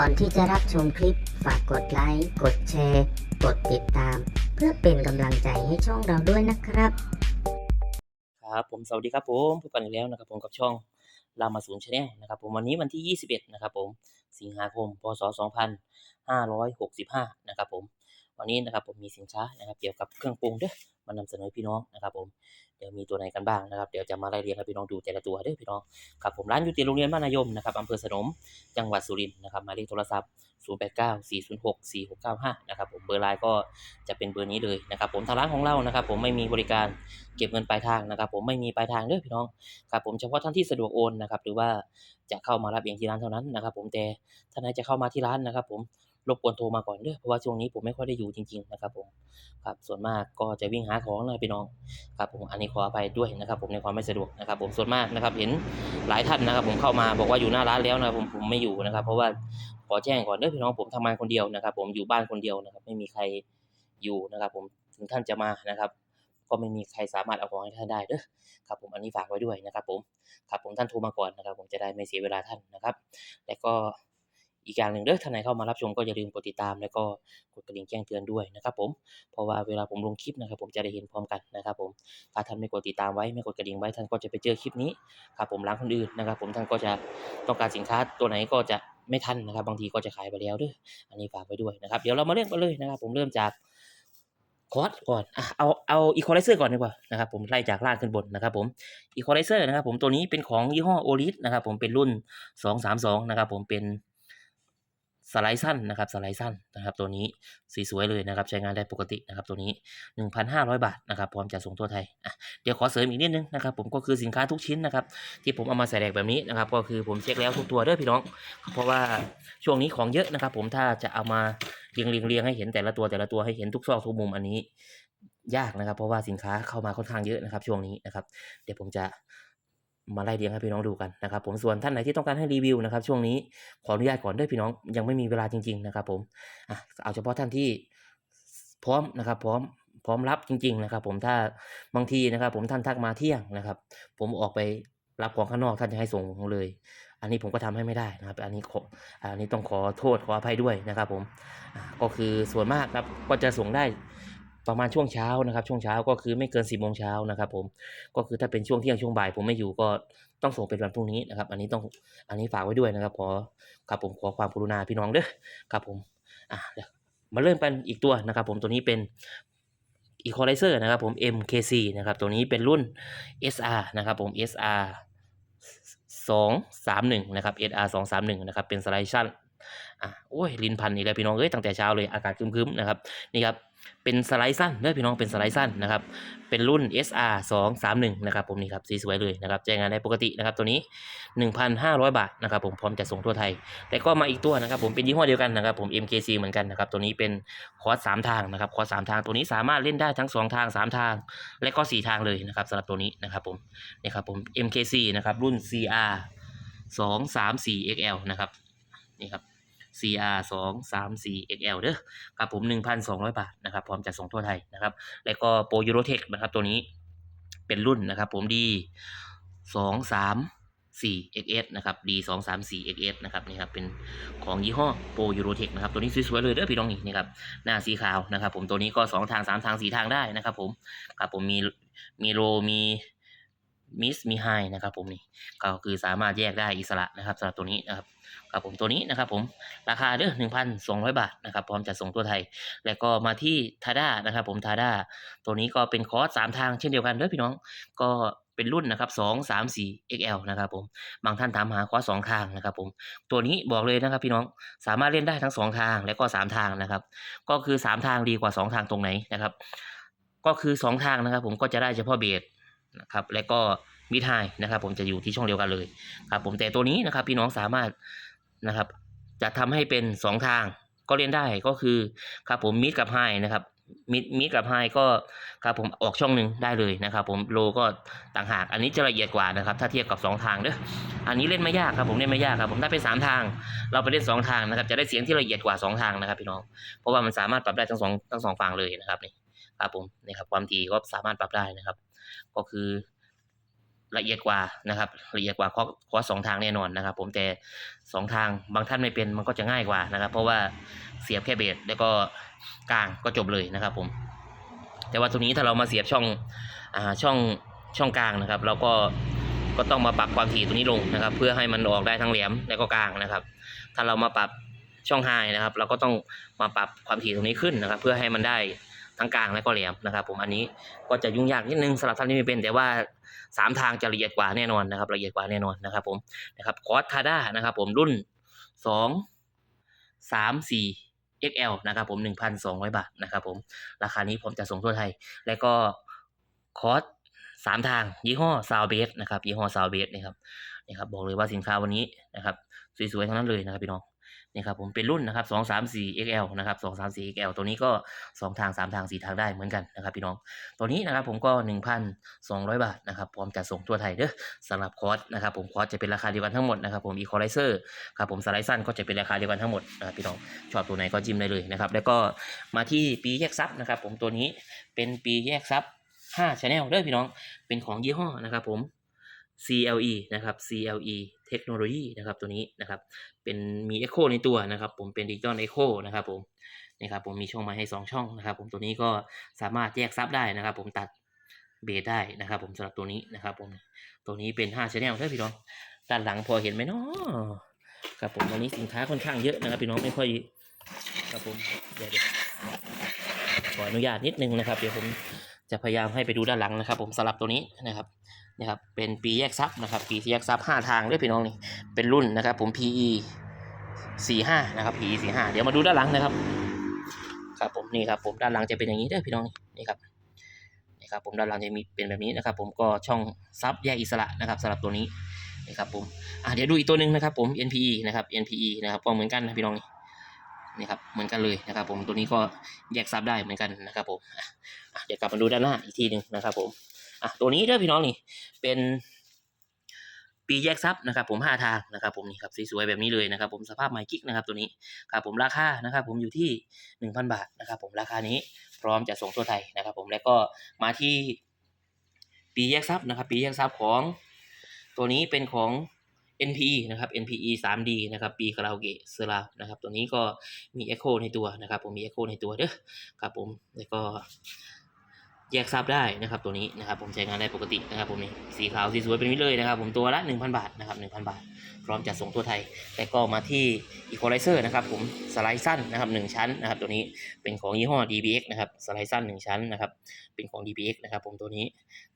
ก่อนที่จะรับชมคลิป ฝากกดไลค์ กดแชร์ กดติดตาม เพื่อเป็นกำลังใจให้ช่องเราด้วยนะครับ ครับผมสวัสดีครับผมพบกันอีกแล้วนะครับผมกับช่องรามาศูนย์ชาแนลนะครับผมวันนี้วันที่ 21 นะครับผมสิงหาคม พศ 2565 นะครับผมวันนี้นะครับผมมีสินค้านะครับเกี่ยวกับเครื่องปรุงเด้อมานำเสนอพี่น้องนะครับผม เดี๋ยวมีตัวไหนกันบ้างนะครับ เดี๋ยวจะมาไล่เรียงให้พี่น้องดูแต่ละตัวเด้อพี่น้องครับผมร้านอยู่ที่โรงเรียนบ้านนายมนะครับอำเภอสนม จังหวัดสุรินทร์นะครับหมายเลขโทรศัพท์ 0894064695 นะครับผมเบอร์ไลน์ก็จะเป็นเบอร์นี้เลยนะครับผมทางร้านของเรานะครับ ผมไม่มีบริการเก็บเงินปลายทางนะครับ ผมไม่มีปลายทางเด้อพี่น้องครับผมเฉพาะท่านที่สะดวกโอนนะครับหรือว่าจะเข้ามารับเองที่ร้านเท่านั้นนะครับ ผมแต่ท่านไหนจะเข้ามาที่ร้านนะครับ ผม รบกวนโทรมาก่อนเด้อเพราะว่าช่วงนี้ผมไม่ค่อยได้อยู่จริง ๆ นะครับผมครับส่วนมากก็จะวิ่งหาของนะพี่น้องครับผมอันนี้ขออภัยด้วยนะครับผมในความไม่สะดวกนะครับ ผมส่วนมากนะครับ เห็นหลายท่านนะครับ ผมเข้ามาบอกว่าอยู่หน้าร้านแล้วนะผมผมไม่อยู่นะครับ เพราะว่าขอแจ้งก่อนเด้อพี่น้องผมทำงานคนเดียวนะครับ ผมอยู่บ้านคนเดียวนะครับ ไม่มีใครอยู่นะครับ ผมถึงท่านจะมานะครับก็ไม่มีใครสามารถเอาของให้ท่านได้เด้อครับผมอันนี้ฝากไว้ด้วยนะครับ ผมครับผมท่านโทรมาก่อนนะครับ ผมจะได้ไม่เสียเวลาท่านนะครับ และก็ อีกอย่างหนึ่งเด้อท่านไหนเข้ามารับชมก็อย่าลืมกดติดตาม แล้วก็กดกระดิ่งแจ้งเตือนด้วยนะครับผมเพราะว่าเวลาผมลงคลิปนะครับ ผมจะได้เห็นพร้อมกันนะครับผมถ้าท่านไม่กดติดตามไว้ไม่กดกระดิ่งไว้ท่านก็จะไปเจอคลิปนี้ครับผมร้านคนอื่นนะครับ ผมท่านก็จะต้องการสินค้าตัวไหนก็จะไม่ทันนะครับ บางทีก็จะขายไปแล้วด้ออันนี้ฝากไว้ด้วยนะครับ เดี๋ยวเรามาเริ่มกันเลยนะครับ ผมเริ่มจากคอร์สก่อนเอาเอาอีควอไลเซอร์ก่อนดีกว่านะครับผมไล่จากล่างขึ้นบนนะครับผมอีควอไลเซอร์นะครับผมตัวนี้เป็นของยี่ห้อโอลิสนะครับผมเป็นรุ่น 232 นะครับผมเป็น สไลด์สั้นนะครับสไลด์สั้นนะครับ ตัวนี้สีสวยเลยนะครับใช้งานได้ปกตินะครับตัวนี้ 1,500 บาทนะครับพร้อมจะส่งทั่วไทยเดี๋ยวขอเสริมอีกนิดนึงนะครับผมก็คือสินค้าทุกชิ้นนะครับที่ผมเอามาใส่แดกแบบนี้นะครับก็คือผมเช็คแล้วทุกตัวเด้อพี่น้อง เพราะว่าช่วงนี้ของเยอะนะครับ ผมถ้าจะเอามาเรียงเรียงเรียงให้เห็นแต่ละตัวแต่ละตัวให้เห็นทุกซอกทุกมุมอันนี้ยากนะครับ เพราะว่าสินค้าเข้ามาค่อนข้างเยอะนะครับ ช่วงนี้นะครับ เดี๋ยวผมจะ มาไล่เรียงให้พี่น้องดูกันนะครับผมส่วนท่านไหนที่ต้องการให้รีวิวนะครับช่วงนี้ขออนุญาตก่อนด้วยพี่น้องยังไม่มีเวลาจริง ๆนะครับผมอะเอาเฉพาะท่านที่พร้อมนะครับพร้อมพร้อมรับจริง ๆ นะครับ ผมถ้าบางทีนะครับ ผมท่านทักมาเที่ยงนะครับ ผมออกไปรับของข้างนอกท่านจะให้ส่งเลย อันนี้ผมก็ทำให้ไม่ได้นะครับ อันนี้ขออันนี้ต้องขอโทษขออภัยด้วยนะครับ ผมก็คือส่วนมากครับก็จะส่งได้ ประมาณช่วงเช้านะครับ ช่วงเช้าก็คือไม่เกินสิบโมงเช้านะครับ ผมก็คือถ้าเป็นช่วงเที่ยงช่วงบ่าย ผมไม่อยู่ก็ต้องส่งเป็นวันพรุ่งนี้นะครับ อันนี้ต้องอันนี้ฝากไว้ด้วยนะครับขอครับผมขอความกรุณาพี่น้องเด้อครับผมอะเดี๋ยวมาเริ่มกันอีกตัวนะครับ ผมตัวนี้เป็น Equalizer นะครับผม MKC นะครับตัวนี้เป็นรุ่น SR นะครับผม SR สองสามหนึ่งนะครับ SR สองสามหนึ่งนะครับเป็นสไลด์ชั่นอะโอ้ยลินพันนี่แหละพี่น้องเอ้ยตั้งแต่เช้าเลยอากาศครึ้มๆนะครับนี่ครับ เป็นสไลด์สั้นเด้อพี่น้องเป็นสไลด์สั้นนะครับ เป็นรุ่น SR สองสามหนึ่งนะครับผมนี่ครับสีสวยเลยนะครับใช้งานได้ปกตินะครับตัวนี้หนึ่งพันห้าร้อยบาทนะครับผมพร้อมจะส่งทั่วไทย แต่ก็มาอีกตัวนะครับผมเป็นยี่ห้อเดียวกันนะครับผม MKC เหมือนกันนะครับตัวนี้เป็นคอร์สสามทางนะครับคอร์สสามทางตัวนี้สามารถเล่นได้ทั้งสองทางสามทาง และก็สี่ทางเลยนะครับสำหรับตัวนี้นะครับผมนี่ครับผม MKC นะครับรุ่น CR สองสามสี่ XL นะครับนี่ครับ CR สองสามสี่ XL เด้อครับผมหนึ่งพันสองร้อยบาทนะครับ พร้อมจะส่งทั่วไทยนะครับ แล้วก็โปรยูโรเทคนะครับ ตัวนี้เป็นรุ่นนะครับ ผมดีสองสามสี่ XS นะครับ D สองสามสี่ XS นะครับนี่ครับเป็นของยี่ห้อโปรยูโรเทคนะครับตัวนี้สวยๆเลยเด้อพี่น้องนี่นี่ครับหน้าสีขาวนะครับ ผมตัวนี้ก็สองทางสามทางสี่ทางได้นะครับ ผมครับผมมีมีโลมี มิสมีไฮนะครับผมนี่ก็คือสามารถแยกได้อิสระนะครับสำหรับตัวนี้นะครับครับผมตัวนี้นะครับผมราคาเด้อหนึ่งพันสองร้อยบาทนะครับพร้อมจะส่งตัวไทย แล้วก็มาที่ทาด้านะครับผมทาด้าตัวนี้ก็เป็นคอร์สสามทางเช่นเดียวกันเด้อพี่น้องก็เป็นรุ่นนะครับสองสามสี่ XL นะครับผม บางท่านถามหาคอร์สสองทางนะครับผม ตัวนี้บอกเลยนะครับพี่น้อง สามารถเล่นได้ทั้งสองทางและก็สามทางนะครับ ก็คือสามทางดีกว่าสองทางตรงไหนนะครับ ก็คือสองทางนะครับผมก็จะได้เฉพาะเบส นะครับและก็มิดไฮนะครับ ผมจะอยู่ที่ช่องเดียวกันเลยครับ ผมแต่ตัวนี้นะครับ พี่น้องสามารถนะครับจะทำให้เป็นสองทางก็เล่นได้ก็คือครับผมมิดกับไฮนะครับมิดมิดกับไฮก็ครับผมออกช่องหนึ่งได้เลยนะครับ ผมโลก็ต่างหากอันนี้จะละเอียดกว่านะครับ ถ้าเทียบกับสองทางเด้ออันนี้เล่นไม่ยากครับผมเล่นไม่ยากครับผมถ้าเป็นสามทาง เราไปเล่นสองทางนะครับ จะได้เสียงที่ละเอียดกว่าสองทางนะครับ พี่น้องเพราะว่ามันสามารถปรับได้ทั้งสองทั้งสองฝั่งเลยนะครับนี่ครับผมนี่ครับความถี่ก็สามารถปรับได้นะครับ ก็คือละเอียดกว่านะครับ ละเอียดกว่าคอร์สคอร์สสองทางแน่นอนนะครับ ผมแต่สองทางบางท่านไม่เป็นมันก็จะง่ายกว่านะครับ เพราะว่าเสียบแค่เบสแล้วก็กลางก็จบเลยนะครับ ผม แต่ว่าตัวนี้ถ้าเรามาเสียบช่องอ่าช่องช่องกลางนะครับ เราก็ก็ต้องมาปรับความถี่ตัวนี้ลงนะครับ เพื่อให้มันออกได้ทั้งแหลมและก็กลางนะครับ ถ้าเรามาปรับช่องไฮนะครับ เราก็ต้องมาปรับความถี่ตรงนี้ขึ้นนะครับ เพื่อให้มันได้ ทั้งกลางและก็แหลมนะครับ ผมอันนี้ก็จะยุ่งยากนิดนึงสำหรับท่านที่ไม่เป็นแต่ว่าสามทางจะละเอียดกว่าแน่นอนนะครับ ละเอียดกว่าแน่นอนนะครับ ผมนะครับคอร์สทาด้านะครับ ผมรุ่นสองสามสี่ XL นะครับผม1,200 บาทนะครับ ผมราคานี้ผมจะส่งทั่วไทย แล้วก็คอร์สสามทางยี่ห้อซาวเบสนะครับยี่ห้อซาวเบสนี่ครับนี่ครับบอกเลยว่าสินค้าวันนี้นะครับ สวยๆทั้งนั้นเลยนะครับพี่น้อง นี่ครับผมเป็นรุ่นนะครับ2 3 4 XL นะครับ2 3 4 XL ตัวนี้ก็สองทางสามทางสี่ทางได้เหมือนกันนะครับพี่น้องตัวนี้นะครับผมก็ 1,200 บาทนะครับพร้อมจะส่งทั่วไทยเด้อสำหรับคอร์สนะครับผมคอร์สจะเป็นราคาเดียวกันทั้งหมดนะครับผมอีคอไลเซอร์ครับผมสไลด์สั้นก็จะเป็นราคาเดียวกันทั้งหมดนะครับพี่น้องชอบตัวไหนก็จิ้มได้เลยนะครับแล้วก็มาที่ปีแยกซับนะครับผมตัวนี้เป็นปีแยกซับ5 Channel เด้อพี่น้องเป็นของยี่ห้อนะครับผม CLE นะครับ CLE เทคโนโลยีนะครับตัวนี้นะครับ เป็นมี Echo ในตัวนะครับ ผมเป็น Digital Echo นะครับผมนี่ครับผมมีช่องมาให้ 2 ช่องนะครับ ผมตัวนี้ก็สามารถแยกซับได้นะครับ ผมตัดเบสได้นะครับ ผมสำหรับตัวนี้นะครับ ผมตัวนี้เป็น5 Channel เด้อพี่น้องด้านหลังพอเห็นไหมเนาะครับผมวันนี้สินค้าค่อนข้างเยอะนะครับ พี่น้องไม่ค่อยครับผมเดี๋ยวขออนุญาตนิดนึงนะครับ เดี๋ยวผม จะพยายามให้ไปดูด้านหลังนะครับ ผมสำหรับตัวนี้นะครับนะครับ เป็นปีแยกซับนะครับ ปีแยกซับห้าทางด้วยพี่น้องนี่เป็นรุ่นนะครับ ผม PE สี่ห้านะครับ PE สี่ห้าเดี๋ยวมาดูด้านหลังนะครับ ครับผมนี่ครับผมด้านหลังจะเป็นอย่างนี้เด้อพี่น้องนี่ครับนี่ครับผมด้านหลังจะมีเป็นแบบนี้นะครับ ผมก็ช่องซับแยกอิสระนะครับสำหรับตัวนี้นี่ครับผมอะเดี๋ยวดูอีกตัวหนึ่งนะครับ ผม NPE นะครับ NPE นะครับก็เหมือนกันนะพี่น้องนี่ นี่ครับเหมือนกันเลยนะครับ ผมตัวนี้ก็แยกซับได้เหมือนกันนะครับผมเดี๋ยวกลับมาดูด้านหน้าอีกทีหนึ่งนะครับผมอะตัวนี้เด้อพี่น้องนี่เป็นปีแยกซับนะครับ ผมห้าทางนะครับ ผมนี่ครับสวยๆแบบนี้เลยนะครับ ผมสภาพไมค์กิ๊กนะครับ ตัวนี้ครับผมราคานะครับ ผมอยู่ที่หนึ่งพันบาทนะครับ ผมราคานี้พร้อมจะส่งทั่วไทยนะครับ ผมแล้วก็มาที่ปีแยกซับนะครับ ปีแยกซับของตัวนี้เป็นของ NPE นะครับ NPE 3D นะครับปีคาราโอเกะเซรานะครับตัวนี้ก็มี Echo ในตัวนะครับผมมี Echo ในตัวเด้อครับผมแล้วก็ แยกซับได้นะครับตัวนี้นะครับผมใช้งานได้ปกตินะครับผมนี่สีขาวสีสวยเป็นวิเลยนะครับผมตัวละ 1,000 บาทนะครับ1,000 บาท พร้อมจะส่งทั่วไทยแล้วก็มาที่ Equalizer นะครับผมสไลด์สั้นนะครับ1ชั้นนะครับตัวนี้เป็นของยี่ห้อ DBX นะครับสไลด์สั้น 1 ชั้นนะครับเป็นของ DBX นะครับผมตัวนี้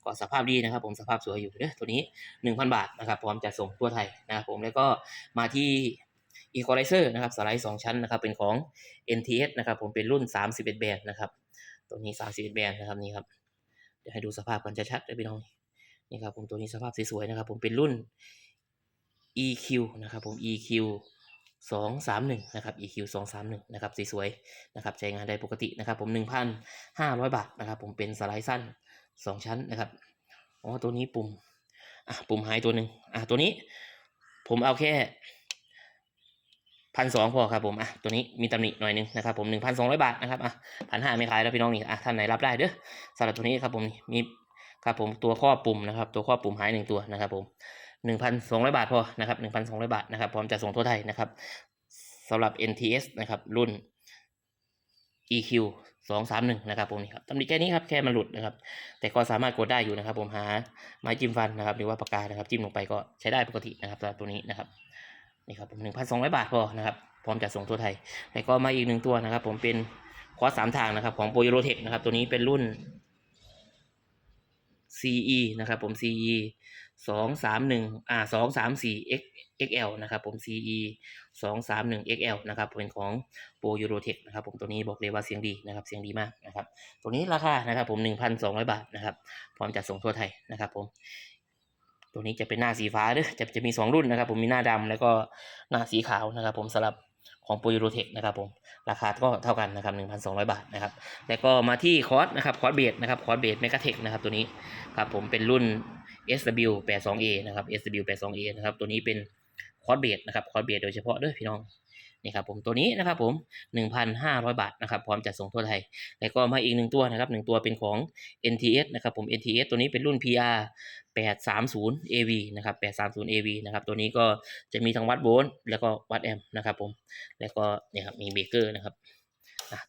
ก็สภาพดีนะครับผมสภาพสวยอยู่เด้อตัวนี้ 1,000 บาทนะครับพร้อมจะส่งทั่วไทยนะครับผมแล้วก็มาที่ Equalizer นะครับสไลด์ 2 ชั้นนะครับเป็นของ NTS นะครับผมเป็นรุ่น 31 แบนนะครับ ตัวนี้31แบนนะครับนี่ครับเดี๋ยวให้ดูสภาพกันชัดๆเลยพี่น้องนี่ครับผมตัวนี้สภาพสวยๆนะครับ ผมเป็นรุ่น EQ นะครับผม EQ สองสามหนึ่งนะครับ EQ สองสามหนึ่งนะครับสวยๆนะครับใช้งานได้ปกตินะครับ ผมหนึ่งพันห้าร้อยบาทนะครับ ผมเป็นสไลด์สั้นสองชั้นนะครับอ๋อตัวนี้ปุ่มอะปุ่มหายตัวหนึ่งอะตัวนี้ ผมเอาแค่ พันสองพอครับผมอะตัวนี้มีตำหนิหน่อยหนึงนะครับผมหนึ่งพันสองร้อยบาทนะครับอะพันห้าไม่ขายแล้วพี่น้องนี่อะท่านไหนรับได้เด้อสำหรับตัวนี้ครับผมมีครับผมตัวข้อปุ่มนะครับตัวข้อปุ่มหายหนึ่งตัวนะครับผมหนึ่งพันสองร้อยบาทพอนะครับหนึ่งพันสองร้อยบาทนะครับพร้อมจะส่งทั่วไทยนะครับสำหรับ NTS นะครับรุ่น EQ สองสามหนึ่งนะครับผมนี่ครับตำหนิแค่นี้ครับแค่มันหลุดนะครับ แต่ก็สามารถกดได้อยู่นะครับ ผมหาไม้จิ้มฟันนะครับหรือว่าปากกานะครับ จิ้มลงไปก็ใช้ได้ปกตินะครับสำหรับตัวนี้นะครับ นี่ครับผมหนึ่งพันสองร้อยบาทพอนะครับพร้อมจะส่งทั่วไทย แล้วก็มาอีกหนึ่งตัวนะครับ ผมเป็นคอร์สสามทางนะครับ ของโปรโยโรเทคนะครับ ตัวนี้เป็นรุ่น CE นะครับ ผม CE สองสามหนึ่งอ่าสองสามสี่ X XL นะครับผม CE สองสามหนึ่ง XL นะครับเป็นของโปรยูโรเทคนะครับผมตัวนี้บอกเลยว่าเสียงดีนะครับเสียงดีมากนะครับตัวนี้ราคานะครับผมหนึ่งพันสองร้อยบาทนะครับพร้อมจัดส่งทั่วไทยนะครับผม ตัวนี้จะเป็นหน้าสีฟ้าด้อจะจะมีสองรุ่นนะครับ ผมมีหน้าดำแล้วก็หน้าสีขาวนะครับ ผมสำหรับของโปรยูโรเทคนะครับผมราคาก็เท่ากันนะครับหนึ่งพันสองร้อยบาทนะครับแล้วก็มาที่คอร์สนะครับคอร์สเบดนะครับคอร์สเบสเมกาเทคนะครับตัวนี้ครับผมเป็นรุ่น SW 82A นะครับ SW 82A นะครับตัวนี้เป็นคอร์สเบสนะครับคอร์สเบสโดยเฉพาะด้อพี่น้อง นี่ครับผมตัวนี้นะครับผม 1,500 บาทนะครับพร้อมจัดส่งทั่วไทย แล้วก็มาอีกหนึ่งตัวนะครับหนึ่งตัวเป็นของ NTS นะครับผม NTS ตัวนี้เป็นรุ่น PR 830 AV นะครับ830 AV นะครับตัวนี้ก็จะมีทั้งวัดโวลต์แล้วก็วัดแอมป์นะครับผมแล้วก็เนี่ยครับมีเบรกเกอร์นะครับ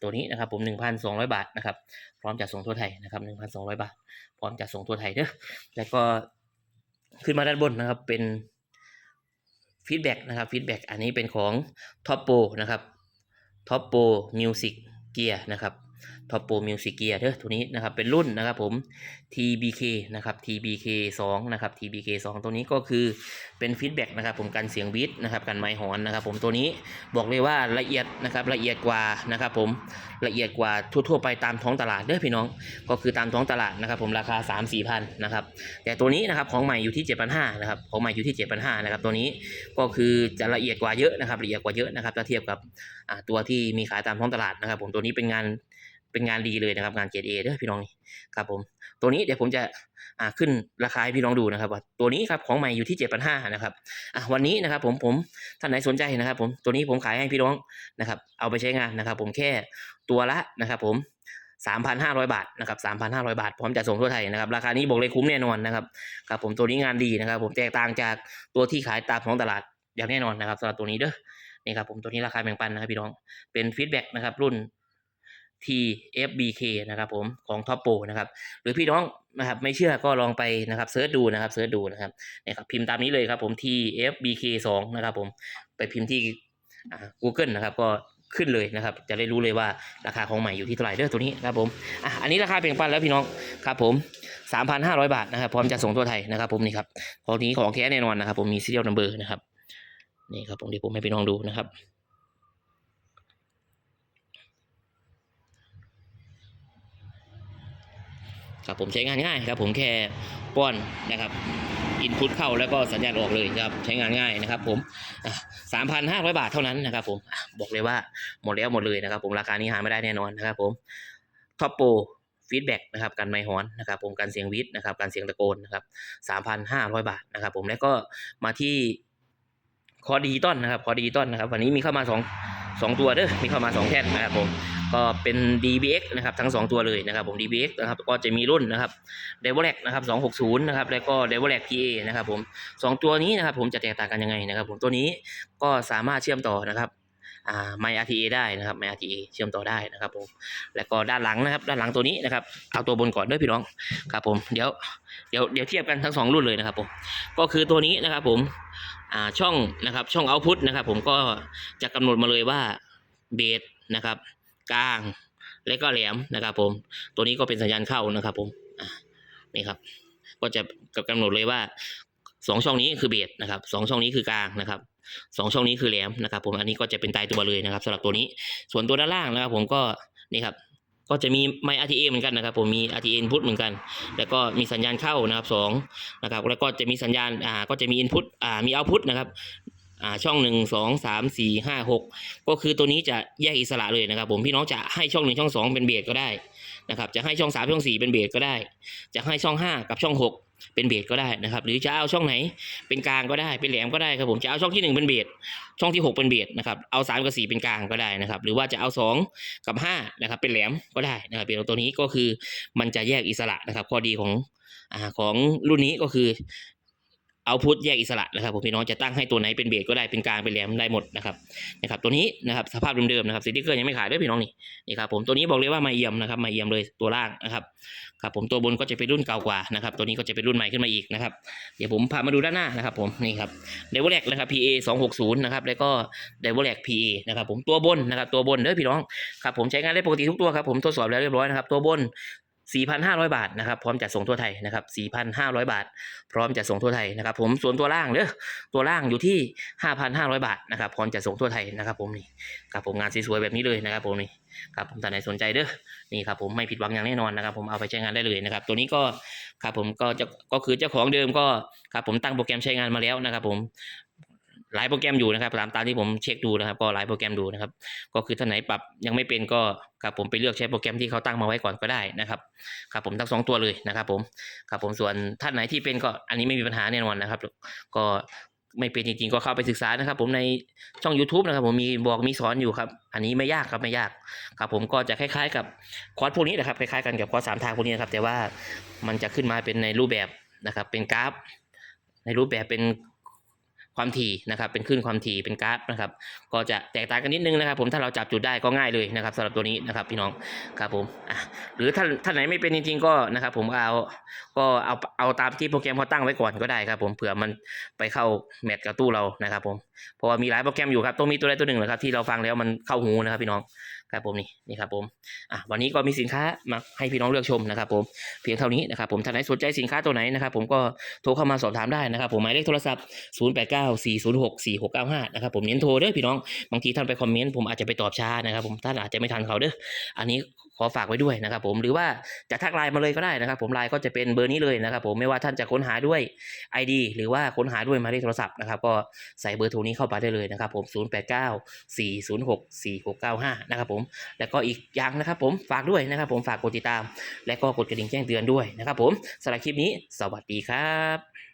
ตัวนี้นะครับผม 1,200 บาทนะครับพร้อมจัดส่งทั่วไทยนะครับ1,200 บาท พร้อมจัดส่งทั่วไทยเด้อแล้วก็ขึ้นมาด้านบนนะครับเป็น ฟีดแบ็กนะครับฟีดแบ็กอันนี้เป็นของ Top Pro นะครับ Top Pro Music Gear นะครับ Top Pro Music Gear เด้อตัวนี้นะครับเป็นรุ่นนะครับผม TBK นะครับ TBK 2นะครับ TBK 2 ตัวนี้ก็คือเป็นฟีดแบ็กนะครับผมการเสียงบีทนะครับการไมค์หอนนะครับผมตัวนี้บอกเลยว่าละเอียดนะครับละเอียดกว่านะครับผมละเอียดกว่าทั่วๆไปตามท้องตลาดเด้อพี่น้อง ก็คือตามท้องตลาดนะครับผมราคา 3 4 0 0พันนะครับแต่ตัวนี้นะครับของใหม่อยู่ที่ 7,500นะครับของใหม่อยู่ที่ 7,500นะครับตัวนี้ก็คือจะละเอียดกว่าเยอะนะครับละเอียดกว่าเยอะนะครับถ้าเทียบกับตัวที่มีขายตามท้องตลาดนะครับผมตัวนี้เป็นงาน เป็นงานดีเลยนะครับงานเกรดเอเด้อพี่น้องนี่ครับผมตัวนี้เดี๋ยวผมจะอ่าขึ้นราคาให้พี่น้องดูนะครับว่าตัวนี้ครับของใหม่อยู่ที่7,500นห้านะครับอะวันนี้นะครับผมผมท่านไหนสนใจนะครับ ผมตัวนี้ผมขายให้พี่น้องนะครับ เอาไปใช้งานนะครับ ผมแค่ตัวละนะครับ ผม3,500 บาทนะครับ3,500 บาท พร้อมจะส่งทั่วไทยนะครับ ราคานี้บอกเลยคุ้มแน่นอนนะครับครับผมตัวนี้งานดีนะครับ ผมแตกต่างจากตัวที่ขายตามท้องตลาดอย่างแน่นอนนะครับสำหรับตัวนี้เด้อนี่ครับผมตัวนี้ราคาแบ่งปันนะครับพี่น้องเป็นฟีดแบ็กนะครับรุ่น TFBK นะครับผมของ Top Pro นะครับหรือพี่น้องนะครับไม่เชื่อก็ลองไปนะครับเซิร์ชดูนะครับเซิร์ชดูนะครับนี่ครับพิมพ์ตามนี้เลยครับผม TFBK 2นะครับผมไปพิมพ์ที่อ่า Google นะครับก็ขึ้นเลยนะครับ จะได้รู้เลยว่าราคาของใหม่อยู่ที่เท่าไหร่เด้อตัวนี้ครับผมอะอันนี้ราคาแบ่งปันแล้วพี่น้องครับผม 3,500 บาทนะครับพร้อมจะส่งทั่วไทยนะครับ ผมนี่ครับของนี้ของแท้แน่นอนนะครับ ผมมี serial number นะครับนี่ครับผมเดี๋ยวผมให้พี่น้องดูนะครับ ครับผมใช้งานง่ายครับผมแค่ป้อนนะครับอินพุตเข้าแล้วก็สัญญาณออกเลยครับใช้งานง่ายนะครับผมสามพันห้าร้อยบาทเท่านั้นนะครับผมบอกเลยว่าหมดแล้วหมดเลยนะครับ ผมราคานี้หาไม่ได้แน่นอนนะครับผมท็อปโปรฟีดแบ็กนะครับการไมฮอนนะครับผมการเสียงวิทนะครับการเสียงตะโกนนะครับสามพันห้าร้อยบาทนะครับผมแล้วก็มาที่คอดดิจิตอลนะครับคอดดิจิตอลนะครับวันนี้มีเข้ามาสองสองตัวเด้อมีเข้ามาสองแท่นนะครับผม ก็เป็น DBX นะครับทั้ง 2 ตัวเลยนะครับผม DBX นะครับก็จะมีรุ่นนะครับ d e v o l a c นะครับ260นะครับแล้วก็ d e v o l a c PA นะครับผมสองตัวนี้นะครับผมจะแตกต่างกันยังไงนะครับผมตัวนี้ก็สามารถเชื่อมต่อนะครับอ่า My RTA ได้นะครับ My RTA เชื่อมต่อได้นะครับผมแล้วก็ด้านหลังนะครับ ด้านหลังตัวนี้นะครับเอาตัวบนก่อนด้วยพี่น้องครับผมเดี๋ยวเดี๋ยวเดี๋ยวเทียบกันทั้งสองรุ่นเลยนะครับผมก็คือตัวนี้นะครับผมอ่าช่องนะครับช่อง output นะครับผมก็จะกำหนดมาเลยว่าเบสนะครับ กลาง และก็แหลมนะครับผม ตัวนี้ก็เป็นสัญญาณเข้านะครับผมนี่ครับ ก็จะกำหนดเลยว่าสองช่องนี้คือเบสนะครับสองช่องนี้คือกลางนะครับสองช่องนี้คือแหลมนะครับ ผมอันนี้ก็จะเป็นตายตัวเลยนะครับสำหรับตัวนี้ ส่วนตัวด้านล่างนะครับ ผมก็นี่ครับ ก็จะมีไมค์ RTA เหมือนกันนะครับผมมี RTA input เหมือนกัน แล้วก็มีสัญญาณเข้านะครับสองนะครับแล้วก็จะมีสัญญาณอ่าก็จะมี input อ่ามี output นะครับ อ่าช่องหนึ่งสองสามสี่ห้าหกก็คือตัวนี้จะแยกอิสระเลยนะครับ ผมพี่น้องจะให้ช่องหนึ่งช่องสองเป็นเบสก็ได้นะครับ จะให้ช่องสามช่องสี่เป็นเบสก็ได้ จะให้ช่องห้ากับช่องหกเป็นเบสก็ได้นะครับ หรือจะเอาช่องไหนเป็นกลางก็ได้เป็นแหลมก็ได้ครับผมจะเอาช่องที่หนึ่งเป็นเบสช่องที่หกเป็นเบสนะครับเอาสามกับสี่เป็นกลางก็ได้นะครับ หรือว่าจะเอาสองกับห้านะครับเป็นแหลมก็ได้นะครับเป็นตัวนี้ก็คือมันจะแยกอิสระนะครับข้อดีของอ่าของรุ่นนี้ก็คือ เอาพุทแยกอิสระนะครับผมพี่น้องจะตั้งให้ตัวไหนเป็นเบสก็ได้เป็นกลางเป็นแหลมได้หมดนะครับนะครับตัวนี้นะครับสภาพเดิมๆนะครับสติ๊กเกอร์ยังไม่ขายด้วยพี่น้องนี่นี่ครับผมตัวนี้บอกเลยว่ามาเยี่ยมนะครับมาเยี่ยมเลยตัวล่างนะครับครับผมตัวบนก็จะเป็นรุ่นเก่ากว่านะครับตัวนี้ก็จะเป็นรุ่นใหม่ขึ้นมาอีกนะครับเดี๋ยวผมพามาดูด้านหน้านะครับผมนี่ครับเดว o ล a c นะครับ PA 260นะครับแล้วก็เดว o ล a c PA นะครับผมตัวบนนะครับตัวบนเด้อพี่น้องครับผมใช้งานได้ปกติทุกตัวครับผมทดสอบแล้วเรียบร้อยนะครับตัวบน 4,500 บาทนะครับพร้อมจัดส่งทั่วไทยนะครับ4,500 บาท พร้อมจัดส่งทั่วไทยนะครับ ผมส่วนตัวล่างเด้อตัวล่างอยู่ที่ 5,500 บาทนะครับพร้อมจัดส่งทั่วไทยนะครับ ผมนี่ครับผมงานสวยๆแบบนี้เลยนะครับ ผมนี่ครับผมท่านไหนสนใจเด้อนี่ครับผมไม่ผิดหวังอย่างแน่นอนนะครับ ผมเอาไปใช้งานได้เลยนะครับ ตัวนี้ก็ครับผมก็จะก็คือเจ้าของเดิมก็ครับผมตั้งโปรแกรมใช้งานมาแล้วนะครับ ผม หลายโปรแกรมอยู่นะครับตามตามที่ผมเช็คดูนะครับ ก็หลายโปรแกรมดูนะครับ ก็คือท่านไหนปรับยังไม่เป็นก็ครับผมไปเลือกใช้โปรแกรมที่เขาตั้งมาไว้ก่อนก็ได้นะครับครับผมทั้งสองตัวเลยนะครับ ผมครับผมส่วนท่านไหนที่เป็นก็อันนี้ไม่มีปัญหาแน่นอนนะครับ ก็ไม่เป็นจริงๆก็เข้าไปศึกษานะครับ ผมในช่อง YouTube นะครับ ผมมีบอกมีสอนอยู่ครับ อันนี้ไม่ยากครับไม่ยากครับ ผมก็จะคล้ายๆ กับคอร์สพวกนี้นะครับคล้ายๆกันกับคอร์สสามทางพวกนี้นะครับแต่ว่ามันจะขึ้นมาเป็นในรูปแบบนะครับ เป็นกราฟ ในรูปแบบเป็น ความถี่นะครับเป็นขึ้นความถี่เป็นกราฟนะครับก็จะแตกต่างกันนิดนึงนะครับ ผมถ้าเราจับจุดได้ก็ง่ายเลยนะครับสำหรับตัวนี้นะครับพี่น้องครับผมอะหรือถ้าถ้าไหนไม่เป็นจริงๆก็นะครับผมเอาก็เอาเอาตามที่โปรแกรมเขาตั้งไว้ก่อนก็ได้ครับ ผมเผื่อมันไปเข้าแมทกับตู้เรานะครับผมเพราะว่ามีหลายโปรแกรมอยู่ครับต้องมีตัวใดตัวหนึ่งแหละครับที่เราฟังแล้วมันเข้าหูนะครับพี่น้อง ครับผมนี่นี่ครับผมอะวันนี้ก็มีสินค้ามาให้พี่น้องเลือกชมนะครับผมเพียงเท่านี้นะครับผมท่านไหนสนใจสินค้าตัวไหนนะครับผมก็โทรเข้ามาสอบถามได้นะครับผมหมายเลขโทรศัพท์ 0894064695 นะครับผมเน้นโทรเด้อพี่น้องบางทีท่านไปคอมเมนต์ผมอาจจะไปตอบช้านะครับผมท่านอาจจะไม่ทันเขาเด้ออันนี้ขอฝากไว้ด้วยนะครับผมหรือว่าจะทักไลน์มาเลยก็ได้นะครับ ผมไลน์ก็จะเป็นเบอร์นี้เลยนะครับผมไม่ว่าท่านจะค้นหาด้วย ID หรือว่าค้นหาด้วยหมายเลขโทรศัพท์นะครับก็ใส่เบอร์โทรนี้เข้าไปได้เลยนะครับผม 0894064695 นะครับผมแล้วก็อีกอย่างนะครับผมฝากด้วยนะครับผมฝากกดติดตาม และก็กดกระดิ่งแจ้งเตือนด้วยนะครับผมสำหรับคลิปนี้ สวัสดีครับ